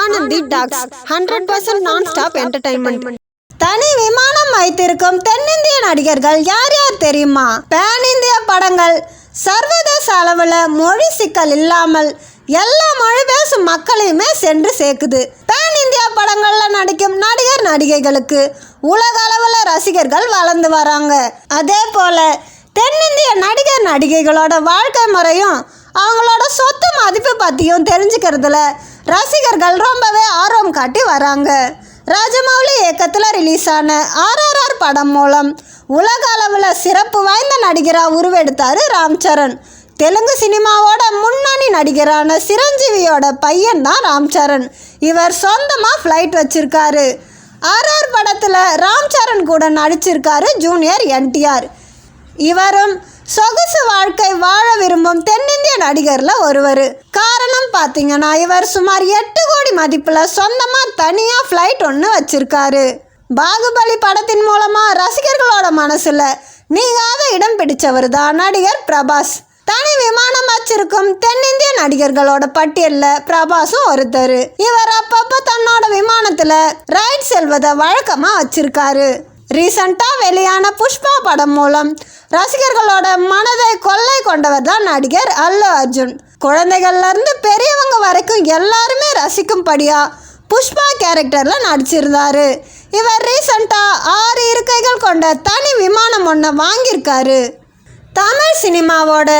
Anandhi talks hundred percent nonstop entertainment தனி விமானம் வைத்திருக்கும் தென்னிந்திய நடிகர்கள் யார் யார் தெரியுமா? பேன் இந்திய படங்கள். சர்வதேச அளவில் மொழி சிக்கல் இல்லாமல் எல்லா மொழி பேசும் மக்களையுமே சென்று சேர்க்குது. பேன் இந்தியா படங்களில் நடிக்கும் நடிகர் நடிகைகளுக்கு உலக அளவில் ரசிகர்கள் வளர்ந்து வராங்க. அதே போல தென்னிந்திய நடிகர் நடிகைகளோட வாழ்க்கை முறையும் அவங்களோட சொத்து மதிப்பு பற்றியும் தெரிஞ்சுக்கிறதுல ரசிகர்கள் ரொம்பவே ஆர்வம் காட்டி வராங்க. ராஜமௌலி இயக்கத்தில் ரிலீஸ் ஆன ஆர்ஆர்ஆர் படம் மூலம் உலக அளவில் சிறப்பு வாய்ந்த நடிகராக உருவெடுத்தார் ராம் சரண். தெலுங்கு சினிமாவோட முன்னணி நடிகரான சிரஞ்சீவியோட பையன் தான் ராம் சரண். இவர் சொந்தமாக ஃப்ளைட் வச்சிருக்காரு. ஆர்ஆர் படத்தில் ராம் சரண் கூட நடிச்சிருக்காரு ஜூனியர் என்டிஆர். இவரும் சொகுசு வாழ்க்கை வாழ விரும்பும் தென்னிந்திய நடிகரில் ஒருவர். பார்த்தீங்கன்னா இவர் சுமார் எட்டு கோடி மதிப்பில் சொந்தமாக தனியாக ஃப்ளைட் ஒன்று வச்சிருக்காரு. பாகுபலி படத்தின் மூலமாக ரசிகர்களோட மனசில் நீங்காத இடம் பிடிச்சவர் தான் நடிகர் பிரபாஸ். தனி விமானம் வச்சிருக்கும் தென்னிந்திய நடிகர்களோட பட்டியலில் பிரபாஸும் ஒருத்தர். இவர் அப்பப்போ தன்னோட விமானத்தில் ரைட் செல்வதை வழக்கமாக வச்சிருக்காரு. ரீசண்டாக வெளியான புஷ்பா படம் மூலம் ரசிகர்களோட மனதை கொள்ளை கொண்டவர் தான் நடிகர் அல்லு அர்ஜுன். குழந்தைகள்லேருந்து பெரியவங்க வரைக்கும் எல்லாருமே ரசிக்கும்படியாக புஷ்பா கேரக்டரில் நடிச்சிருந்தாரு. இவர் ரீசண்டாக ஆறு இருக்கைகள் கொண்ட தனி விமானம் ஒன்று வாங்கியிருக்காரு. தமிழ் சினிமாவோட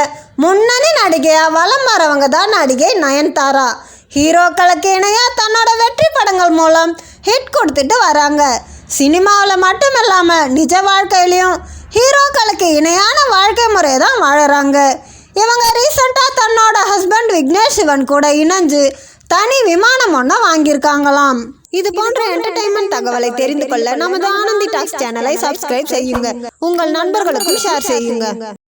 முன்னணி நடிகையாக வலம் வரவங்க தான் நடிகை நயன்தாரா. ஹீரோக்களுக்கு இணையாக தன்னோட வெற்றி படங்கள் மூலம் ஹிட் கொடுத்துட்டு வராங்க. சினிமாவில் மட்டும் இல்லாமல் நிஜ வாழ்க்கையிலையும் ஹீரோக்களுக்கு இணையான வாழ்க்கை முறையை தான் வாழறாங்க. இவங்க ரீசெண்டாக தன்னோட ஹஸ்பண்ட் விக்னேஷ் சிவன் கூட இணைஞ்சு தனி விமானம் ஒன்று வாங்கியிருக்காங்களாம். இது போன்ற என்டர்டைன்மெண்ட் தகவலை தெரிந்து கொள்ள நமது ஆனந்தி டாக்ஸ் சேனலை சப்ஸ்கிரைப் செய்யுங்க. உங்கள் நண்பர்களுக்கும் ஷேர் செய்யுங்க.